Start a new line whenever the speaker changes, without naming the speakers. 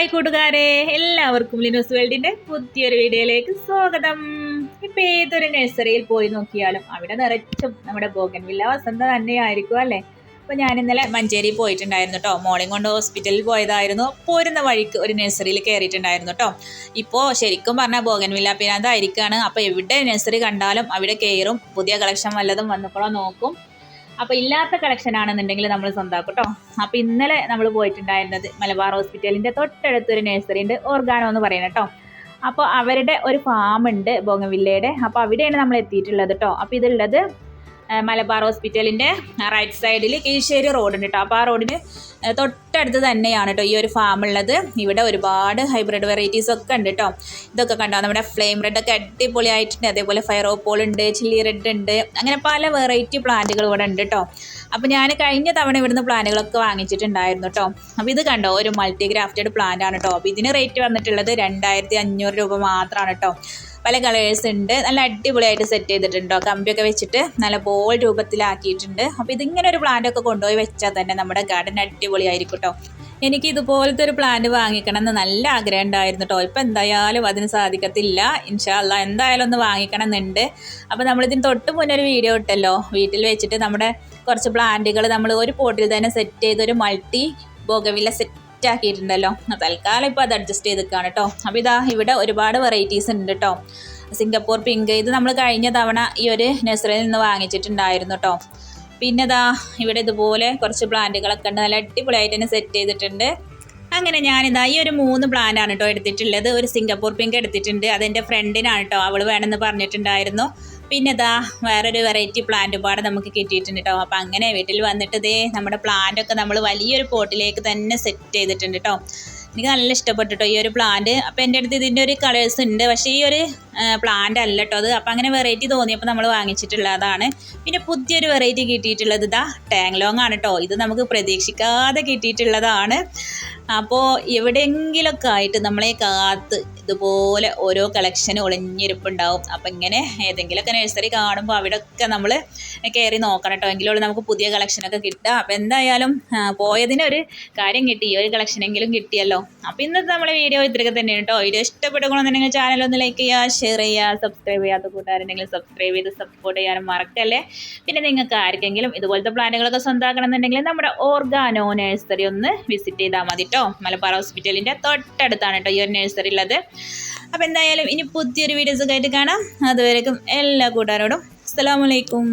Hi കൂട്ടുകാരെ എല്ലാവർക്കും ലിനോസ് വേൾഡിന്റെ പുതിയൊരു വീഡിയോയിലേക്ക് സ്വാഗതം. ഇപ്പൊ ഏതൊരു നഴ്സറിയിൽ പോയി നോക്കിയാലും അവിടെ നിറച്ചും നമ്മുടെ ബോഗൻവില്ല വസന്ത തന്നെയായിരിക്കും അല്ലേ? അപ്പൊ ഞാൻ ഇന്നലെ മഞ്ചേരി പോയിട്ടുണ്ടായിരുന്നു കേട്ടോ. മോർണിംഗ് കൊണ്ട് ഹോസ്പിറ്റലിൽ പോയതായിരുന്നു. പോരുന്ന വഴിക്ക് ഒരു നഴ്സറിയിൽ കയറിയിട്ടുണ്ടായിരുന്നു കേട്ടോ. ഇപ്പോൾ ശരിക്കും പറഞ്ഞാൽ ബോഗൻവില്ല പിന്നാതായിരിക്കാണ് അപ്പോൾ എവിടെ നഴ്സറി കണ്ടാലും അവിടെ കയറും. പുതിയ കളക്ഷൻ വല്ലതും വന്നപ്പോഴോ നോക്കും. അപ്പോൾ ഇല്ലാത്ത കളക്ഷൻ ആണെന്നുണ്ടെങ്കിൽ നമ്മൾ സ്വന്തമാക്കും കേട്ടോ അപ്പോൾ ഇന്നലെ നമ്മൾ പോയിട്ടുണ്ടായിരുന്നത് മലബാർ ഹോസ്പിറ്റലിന്റെ തൊട്ടടുത്തൊരു നഴ്സറി ഉണ്ട് ഓർഗാനോ എന്ന് പറയുന്നത് കേട്ടോ അപ്പോൾ അവരുടെ ഒരു ഫാം ഉണ്ട് ബോങ്ങവില്ലയുടെ അപ്പോൾ അവിടെയാണ് നമ്മൾ എത്തിയിട്ടുള്ളത് കേട്ടോ അപ്പോൾ ഇതുള്ളത് മലബാർ ഹോസ്പിറ്റലിന്റെ റൈറ്റ് സൈഡിൽ കീഴ്ശ്ശേരി റോഡ് ഉണ്ട് കേട്ടോ അപ്പോൾ ആ റോഡിന് തൊട്ടടുത്ത് തന്നെയാണ് കേട്ടോ ഈ ഒരു ഫാം ഉള്ളത്. ഇവിടെ ഒരുപാട് ഹൈബ്രിഡ് വെറൈറ്റീസ് ഒക്കെ ഉണ്ട് കേട്ടോ ഇതൊക്കെ കണ്ടോ? നമ്മുടെ ഫ്ലെയിം റെഡ് ഒക്കെ അടിപൊളിയായിട്ടുണ്ട്. അതേപോലെ ഫയറോപോൾ ഉണ്ട് ചില്ലി റെഡ് ഉണ്ട്. അങ്ങനെ പല വെറൈറ്റി പ്ലാന്റുകൾ ഇവിടെ ഉണ്ട് കേട്ടോ അപ്പോൾ ഞാൻ കഴിഞ്ഞ തവണ ഇവിടുന്ന് പ്ലാന്റുകളൊക്കെ വാങ്ങിച്ചിട്ടുണ്ടായിരുന്നു കേട്ടോ അപ്പോൾ ഇത് കണ്ടോ? ഒരു മൾട്ടി ഗ്രാഫ്റ്റഡ് പ്ലാന്റ് ആണ് കേട്ടോ അപ്പോൾ ഇതിന് റേറ്റ് വന്നിട്ടുള്ളത് രണ്ടായിരത്തി അഞ്ഞൂറ് രൂപ മാത്രമാണ് കേട്ടോ പല കളേഴ്സ് ഉണ്ട്. നല്ല അടിപൊളിയായിട്ട് സെറ്റ് ചെയ്തിട്ടുണ്ടോ? കമ്പിയൊക്കെ വെച്ചിട്ട് നല്ല ബോൾ രൂപത്തിലാക്കിയിട്ടുണ്ട്. അപ്പോൾ ഇതിങ്ങനെ ഒരു പ്ലാന്റൊക്കെ കൊണ്ടുപോയി വെച്ചാൽ തന്നെ നമ്മുടെ ഗാർഡൻ അടിപൊളിയായിരിക്കും കേട്ടോ എനിക്ക് ഇതുപോലത്തെ ഒരു പ്ലാന്റ് വാങ്ങിക്കണം എന്ന് നല്ല ആഗ്രഹം ഉണ്ടായിരുന്നു കേട്ടോ ഇപ്പം എന്തായാലും അതിന് സാധിക്കത്തില്ല. ഇൻഷാല്ല എന്തായാലും ഒന്ന് വാങ്ങിക്കണം എന്നുണ്ട് അപ്പോൾ നമ്മളിതിന് തൊട്ട് മുന്നേ ഒരു വീഡിയോ ഇട്ടല്ലോ. വീട്ടിൽ വെച്ചിട്ട് നമ്മുടെ കുറച്ച് പ്ലാന്റുകൾ നമ്മൾ ഒരു പോട്ടിൽ തന്നെ സെറ്റ് ചെയ്ത് ഒരു മൾട്ടി ബോഗവില്ല സെറ്റ് ആക്കിയിട്ടുണ്ടല്ലോ തൽക്കാലം ഇപ്പോൾ അത് അഡ്ജസ്റ്റ് ചെയ്തിരിക്കുകയാണ് കേട്ടോ. അപ്പോൾ ഇതാ ഇവിടെ ഒരുപാട് വെറൈറ്റീസ് ഉണ്ട് കേട്ടോ. സിംഗപ്പൂർ പിങ്ക് ഇത് നമ്മൾ കഴിഞ്ഞ തവണ ഈ ഒരു നഴ്സറിയിൽ നിന്ന് വാങ്ങിച്ചിട്ടുണ്ടായിരുന്നു കേട്ടോ. പിന്നെ ഇതാ ഇവിടെ ഇതുപോലെ കുറച്ച് പ്ലാന്റുകളൊക്കെ ഉണ്ട്. നല്ല അടിപൊളിയായിട്ട് തന്നെ സെറ്റ് ചെയ്തിട്ടുണ്ട്. അങ്ങനെ ഞാനിതാ ഈ ഒരു മൂന്ന് പ്ലാന്റാണ് കേട്ടോ എടുത്തിട്ടുള്ളത്. ഒരു സിംഗപ്പൂർ പിങ്ക് എടുത്തിട്ടുണ്ട്. അതെന്റെ ഫ്രണ്ടിനാണ് കേട്ടോ. അവൾ വേണമെന്ന് പറഞ്ഞിട്ടുണ്ടായിരുന്നു. പിന്നെ ഇതാ വേറൊരു വെറൈറ്റി പ്ലാന്റ് പാടെ നമുക്ക് കിട്ടിയിട്ടുണ്ട് കേട്ടോ അപ്പം അങ്ങനെ വീട്ടിൽ വന്നിട്ട് ഇതേ നമ്മുടെ പ്ലാന്റ് ഒക്കെ നമ്മൾ വലിയൊരു പോട്ടിലേക്ക് തന്നെ സെറ്റ് ചെയ്തിട്ടുണ്ട് കേട്ടോ എനിക്ക് നല്ല ഇഷ്ടപ്പെട്ടു കേട്ടോ ഈ ഒരു പ്ലാന്റ് അപ്പോൾ എന്റെ അടുത്ത് ഇതിന്റെ ഒരു കളേഴ്സ് ഉണ്ട്. പക്ഷേ ഈ ഒരു പ്ലാന്റ് അല്ല കേട്ടോ അത്. അപ്പോൾ അങ്ങനെ വെറൈറ്റി തോന്നിയപ്പോൾ നമ്മൾ വാങ്ങിച്ചിട്ടുള്ളതാണ്. പിന്നെ പുതിയൊരു വെറൈറ്റി കിട്ടിയിട്ടുള്ളത് ഇതാ ടാങ്ലോങ് ആണ് കേട്ടോ ഇത് നമുക്ക് പ്രതീക്ഷിക്കാതെ കിട്ടിയിട്ടുള്ളതാണ്. അപ്പോൾ എവിടെയെങ്കിലൊക്കെ ആയിട്ട് നമ്മളെ കാത്ത് ഇതുപോലെ ഓരോ കളക്ഷൻ ഒളിഞ്ഞിരിപ്പുണ്ടാവും. അപ്പം ഇങ്ങനെ ഏതെങ്കിലുമൊക്കെ നഴ്സറി കാണുമ്പോൾ അവിടെ ഒക്കെ നമ്മൾ കയറി നോക്കണം കേട്ടോ എങ്കിലുള്ള നമുക്ക് പുതിയ കളക്ഷനൊക്കെ കിട്ടുക അപ്പോൾ എന്തായാലും പോയതിനൊരു കാര്യം കിട്ടി. ഈ ഒരു കളക്ഷനെങ്കിലും കിട്ടിയല്ലോ. അപ്പോൾ ഇന്നത്തെ നമ്മളെ വീഡിയോ ഇത്രയൊക്കെ തന്നെ കേട്ടോ വീഡിയോ ഇഷ്ടപ്പെടുകയാണെന്നുണ്ടെങ്കിൽ ചാനൽ ഒന്ന് ലൈക്ക് ചെയ്യുക ഷെയർ ചെയ്യുക സബ്സ്ക്രൈബ് ചെയ്യാത്ത കൂട്ടുകാരുണ്ടെങ്കിൽ സബ്സ്ക്രൈബ് ചെയ്ത് സപ്പോർട്ട് ചെയ്യാനും മറക്കല്ലേ? പിന്നെ നിങ്ങൾക്ക് ആർക്കെങ്കിലും ഇതുപോലത്തെ പ്ലാനുകളൊക്കെ സ്വന്തമാക്കണം എന്നുണ്ടെങ്കിൽ നമ്മുടെ ഓർഗാനോ നഴ്സറി ഒന്ന് വിസിറ്റ് ചെയ്താൽ മതി കേട്ടോ മലബാർ ഹോസ്പിറ്റലിന്റെ തൊട്ടടുത്താണ് കേട്ടോ ഈ ഒരു നഴ്സറി ഉള്ളത് അപ്പോൾ എന്തായാലും ഇനി പുതിയൊരു വീഡിയോസൊക്കെ ആയിട്ട് കാണാം. അതുവരേക്കും എല്ലാ കൂട്ടുകാരോടും. അസ്സലാമലൈക്കും